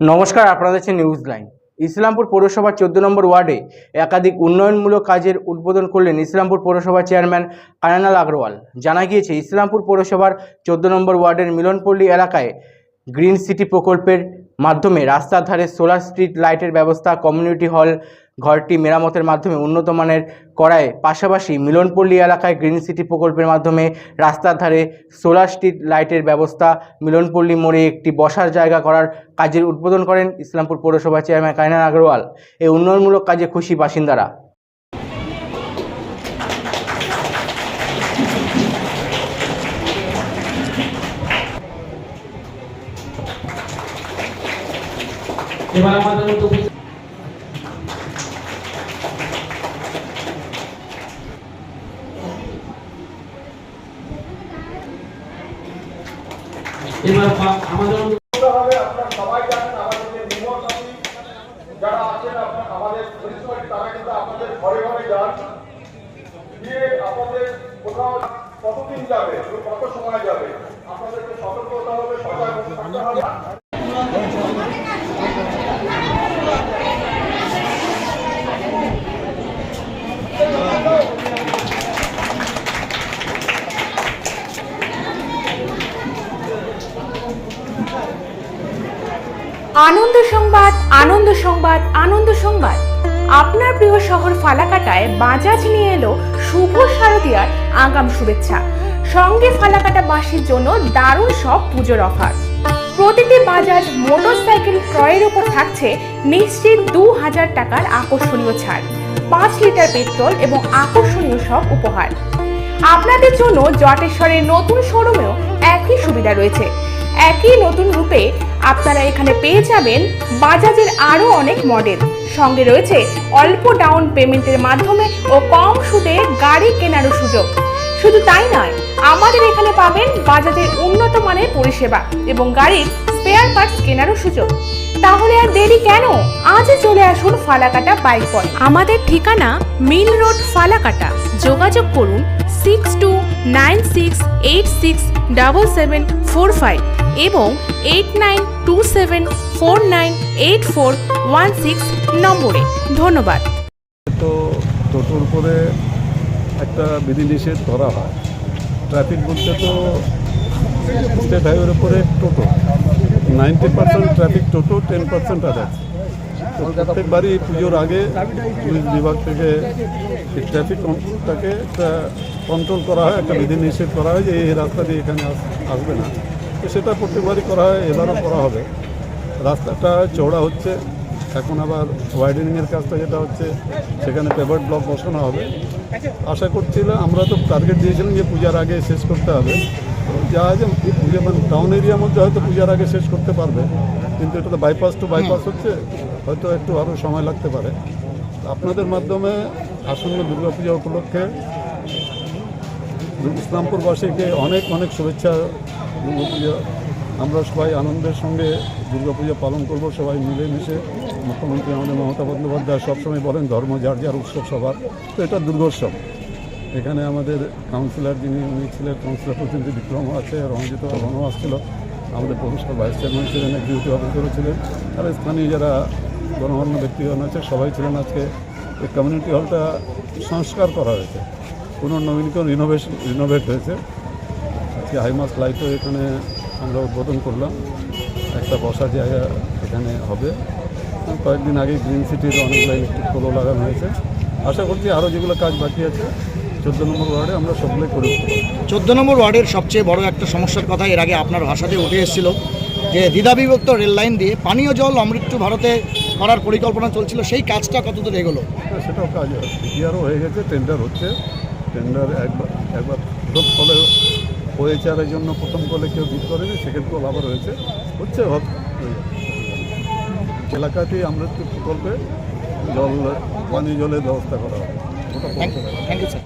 নমস্কার আপনাদের দেখছেন নিউজ লাইন ইসলামপুর পৌরসভার চোদ্দ নম্বর ওয়ার্ডে একাধিক উন্নয়নমূলক কাজের উদ্বোধন করলেন ইসলামপুর পৌরসভার চেয়ারম্যান কানানাল আগরওয়াল। জানা গিয়েছে, ইসলামপুর পৌরসভার চোদ্দ নম্বর ওয়ার্ডের মিলনপল্লী এলাকায় গ্রিন সিটি প্রকল্পের মাধ্যমে রাস্তার ধারে সোলার স্ট্রিট লাইটের ব্যবস্থা, কমিউনিটি হল ঘরটি মেরামতের মাধ্যমে উন্নত মানের করায় পাশাপাশি মিলনপল্লী এলাকায় গ্রিন সিটি প্রকল্পের মাধ্যমে রাস্তার ধারে সোলার স্ট্রিট লাইটের ব্যবস্থা, মিলনপল্লী মোড়ে একটি বসার জায়গা করার কাজের উদ্বোধন করেন ইসলামপুর পৌরসভা চেয়ারম্যান কায়নান আগরওয়াল। এই উন্নয়নমূলক কাজে খুশি বাসিন্দারা। এবার আমাদের মধ্যে উপস্থিত- এবার পা- আমাদের মধ্যে হবে আপনারা সবাই জানেন আমাদের যে নির্মলকামী যারা আছেন আমাদের তারা কিন্তু আপনাদের ঘরে ঘরে যান। গিয়ে আপনাদের কোথাও কতদিন যাবে কত সময় যাবে, আপনাদেরকে সতর্ক হতে হবে, সজাগ থাকতে হবে। আনন্দ সংবাদ আনন্দ সংবাদ আনন্দ সংবাদ। আপনার প্রিয় শহর ফালাকাটায় বাজাজ নিয়ে এলো শুভ শারদীয়ার আগাম শুভেচ্ছা। সঙ্গে ফালাকাটা বাসীর জন্য দারুণ সব পুজোর অফার। প্রতিটি বাজাজ মোটরসাইকেল ক্রয়ের উপর থাকছে নিশ্চিত দু হাজার টাকার আকর্ষণীয় ছাড়, পাঁচ লিটার পেট্রোল এবং আকর্ষণীয় সব উপহার। আপনাদের জন্য জটেশ্বরের নতুন শোরুমেও একই সুবিধা রয়েছে। একই নতুন রূপে আপনারা এখানে পেয়ে যাবেন বাজাজের আরও অনেক মডেল। সঙ্গে রয়েছে অল্প ডাউন পেমেন্টের মাধ্যমে ও কম সুদে গাড়ি কেনারও সুযোগ। শুধু তাই নয় আমাদের এখানে পাবেন বাজাজের উন্নত মানের পরিষেবা এবং গাড়ির স্পেয়ার পার্টস কেনারও সুযোগ। তাহলে আর দেরি কেন? আজই চলে আসুন ফালাকাটা বাইক পয়েন্ট আমাদের ঠিকানা মিল রোড ফালাকাটা। যোগাযোগ করুন six two nine six eight six double seven four five এবং eight nine two seven four nine eight four one six নম্বরে। ধন্যবাদ। তো টোটোর উপরে একটা বিধিনিষেধ করা হয়। ট্রাফিক বলতে তো স্টেট হাইওয়ের উপরে টোটো। নাইনটি পার্সেন্ট ট্রাফিক টোটো, টেন পার্সেন্ট আদার্স তো প্রত্যেকবারই পুজোর আগে পুলিশ বিভাগ থেকে ট্রাফিকটাকে একটা কন্ট্রোল করা হয়, একটা বিধিনিষেধ করা হয় যে এই রাস্তা দিয়ে এখানে আস- আসবে না। তো সেটা প্রত্যেকবারই করা হয়, এবারও করা হবে। রাস্তাটা চওড়া হচ্ছে। এখন আবার ওয়াইডেনিংয়ের কাজটা যেটা হচ্ছে, সেখানে পেপার ব্লক বসানো হবে। আশা করছিলাম আমরা তো টার্গেট দিয়েছিলাম যে পূজার আগে শেষ করতে হবে। যা আছে পুজো মানে টাউন এরিয়ার মধ্যে হয়তো পূজার আগে শেষ করতে পারবে, কিন্তু এটা তো বাইপাস টু বাইপাস হচ্ছে, হয়তো একটু আরও সময় লাগতে পারে। আপনাদের মাধ্যমে আসন্ন দুর্গাপূজা উপলক্ষে ইসলামপুরবাসীকে অনেক অনেক শুভেচ্ছা দুর্গাপূজা। আমরা সবাই আনন্দের সঙ্গে দুর্গাপূজা পালন করব, সবাই মিলেমিশে। মুখ্যমন্ত্রী আমাদের মমতা বন্দ্যোপাধ্যায় সবসময় বলেন ধর্ম যার যার উৎসব সবার। তো এটা দুর্গোৎসব। এখানে আমাদের কাউন্সিলর যিনি, উনি ছিলেন কাউন্সিলর প্রতিনিধি বিক্রম আছে, রঞ্জিত রনও আসছিল। আমাদের পৌরসভার ভাইস চেয়ারম্যান ছিলেন এক্সিকিউটিভ অফিসারও ছিলেন। আর স্থানীয় যারা গণমান্য ব্যক্তিগণ আছে, সবাই ছিলেন আজকে। এই কমিউনিটি হলটা সংস্কার করা হয়েছে। পুনর্নবীনীকরণ রিনোভেশন রিনোভেট হয়েছে। আজকে হাইমাস লাইটও এখানে আমরা উদ্বোধন করলাম। একটা বসার জায়গা এখানে হবে। কয়েকদিন আগে গ্রিন সিটির অনেকগুলো ইলেকট্রিক পোলও লাগানো হয়েছে। আশা করছি আরও যেগুলো কাজ বাকি আছে চোদ্দ নম্বর ওয়ার্ডে আমরা সবগুলোই করে। চোদ্দ নম্বর ওয়ার্ডের সবচেয়ে বড় একটা সমস্যার কথা এর আগে আপনার ভাষাতে উঠে এসেছিল যে দ্বিধাবিভক্ত রেল লাইন দিয়ে পানীয় জল অমৃত্যু ভারতে করার পরিকল্পনা চলছিল সেই কাজটা কতদূর এগোলো? সেটাও কাজ ইয়ারও হয়ে গেছে টেন্ডার হচ্ছে। টেন্ডার একবার একবার প্রথম কলে হয়েছে আর এই জন্য প্রথম কলে কেউ বিট করেনি সেকেন্ড কল আবার হয়েছে। হচ্ছে। যাবে। আমরা প্রকল্পে জল পানীয় জলের ব্যবস্থা করা হবে থ্যাংক ইউ স্যার